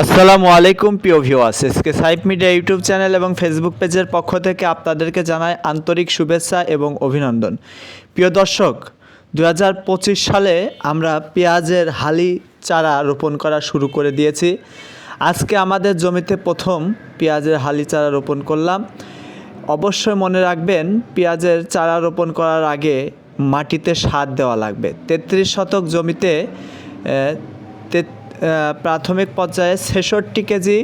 আসসালামু আলাইকুম, প্রিয় viewers SK Saif media YouTube channel এবং ফেসবুক পেজের পক্ষ থেকে আপনাদেরকে জানাই আন্তরিক শুভেচ্ছা এবং অভিনন্দন। প্রিয় দর্শক দু হাজার পঁচিশ সালে আমরা পেঁয়াজের হালি চারা রোপণ করা শুরু করে দিয়েছি। আজকে আমাদের জমিতে প্রথম পেঁয়াজের হালি চারা রোপণ করলাম। অবশ্যই মনে রাখবেন, পেঁয়াজের চারা রোপণ করার আগে মাটিতে সার দেওয়া লাগবে। তেত্রিশ শতক জমিতে প্রাথমিক পর্যায়ে ছেষট্টি কেজি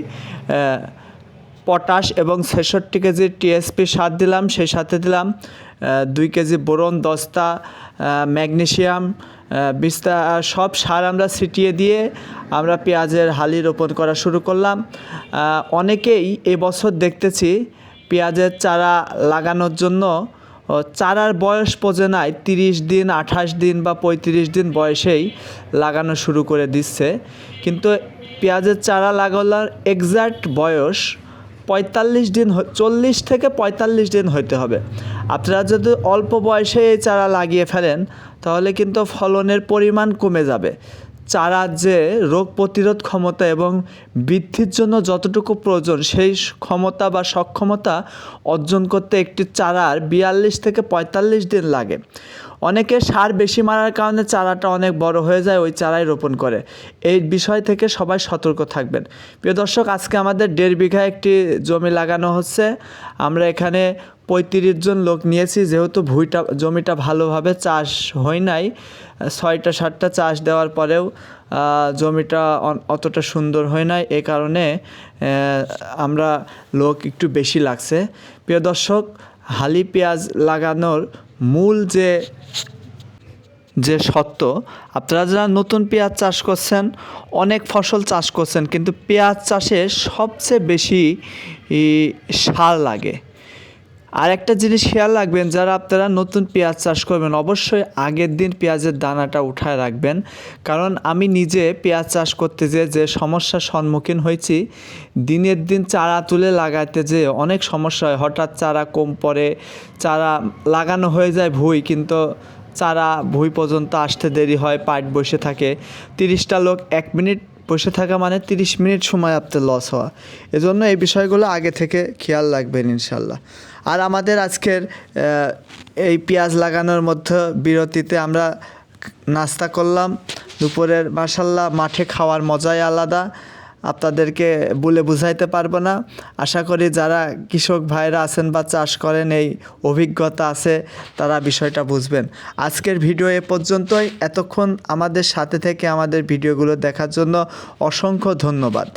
পটাশ এবং ছেষট্টি কেজি টিএসপি সার দিলাম, সেই সাথে দিলাম দুই কেজি বোরন, দস্তা ম্যাগনেশিয়াম বিস্তা সব সার আমরা ছিটিয়ে দিয়ে আমরা পেঁয়াজের হালি রোপণ করা শুরু করলাম। অনেকেই এবছর দেখতেছি পেঁয়াজের চারা লাগানোর জন্য চারার বয়স পর্যন্ত নাই তিরিশ দিন, আঠাশ দিন বা পঁয়ত্রিশ দিন বয়সেই লাগানো শুরু করে দিচ্ছে। কিন্তু পেঁয়াজের চারা লাগানোর এক্স্যাক্ট বয়স পঁয়তাল্লিশ দিন চল্লিশ থেকে পঁয়তাল্লিশ দিন হইতে হবে। আপনারা যদি অল্প বয়সে এই চারা লাগিয়ে ফেলেন, তাহলে কিন্তু ফলনের পরিমাণ কমে যাবে। চারার যে রোগ প্রতিরোধ ক্ষমতা এবং বৃদ্ধির জন্য যতটুকু প্রয়োজন, সেই ক্ষমতা বা সক্ষমতা অর্জন করতে একটি চারার বিয়াল্লিশ থেকে পঁয়তাল্লিশ দিন লাগে। অনেকে সার বেশি মারার কারণে চারাটা অনেক বড় হয়ে যায়, ওই চারাই রোপণ করে। এই বিষয় থেকে সবাই সতর্ক থাকবেন। প্রিয় দর্শক, আজকে আমাদের দেড় বিঘা একটি জমি লাগানো হচ্ছে। আমরা এখানে পঁয়ত্রিশ জন লোক নিয়েছি, যেহেতু ভুইটা, জমিটা ভালোভাবে চাষ হয় নাই, ছয়টা, সাতটা চাষ দেওয়ার পরেও জমিটা অতটা সুন্দর হয় নাই। এ কারণে আমরা লোক একটু বেশি লাগছে। প্রিয় দর্শক, হালি পেঁয়াজ লাগানোর মূল যে যে সত্য, আপনারা যারা নতুন পেঁয়াজ চাষ করছেন, অনেক ফসল চাষ করছেন, কিন্তু পেঁয়াজ চাষে সবচেয়ে বেশি সার লাগে। আর একটা জিনিস খেয়াল রাখবেন, যারা আপনারা নতুন পেঁয়াজ চাষ করবেন, অবশ্যই আগের দিন পেঁয়াজের দানাটা উঠায় রাখবেন। কারণ আমি নিজে পেঁয়াজ চাষ করতে যেয়ে যে সমস্যার সম্মুখীন হয়েছি, দিনের দিন চারা তুলে লাগাইতে যে অনেক সমস্যা হয়। হঠাৎ চারা কম পড়ে, চারা লাগানো হয়ে যায় ভুই, কিন্তু চারা ভুই পর্যন্ত আসতে দেরি হয় পাইট বসে থাকে। তিরিশটা লোক এক মিনিট বসে থাকা মানে তিরিশ মিনিট সময় আপনার লস হওয়া। এজন্য এই বিষয়গুলো আগে থেকে খেয়াল রাখবেন ইনশাল্লাহ। আর আমাদের আজকের এই পেঁয়াজ লাগানোর মধ্যে বিরতিতে আমরা নাস্তা করলাম। দুপুরের মাসাল্লাহ মাঠে খাওয়ার মজাই আলাদা। আপনাদেরকে বলে বুঝাইতে পারব না। আশা করি যারা কৃষক ভাইরা আছেন বা চাষ করেন, এই অভিজ্ঞতা আছে, তারা বিষয়টা বুঝবেন। আজকের ভিডিও এ পর্যন্তই। এতক্ষণ আমাদের সাথে থেকে আমাদের ভিডিওগুলো দেখার জন্য অসংখ্য ধন্যবাদ।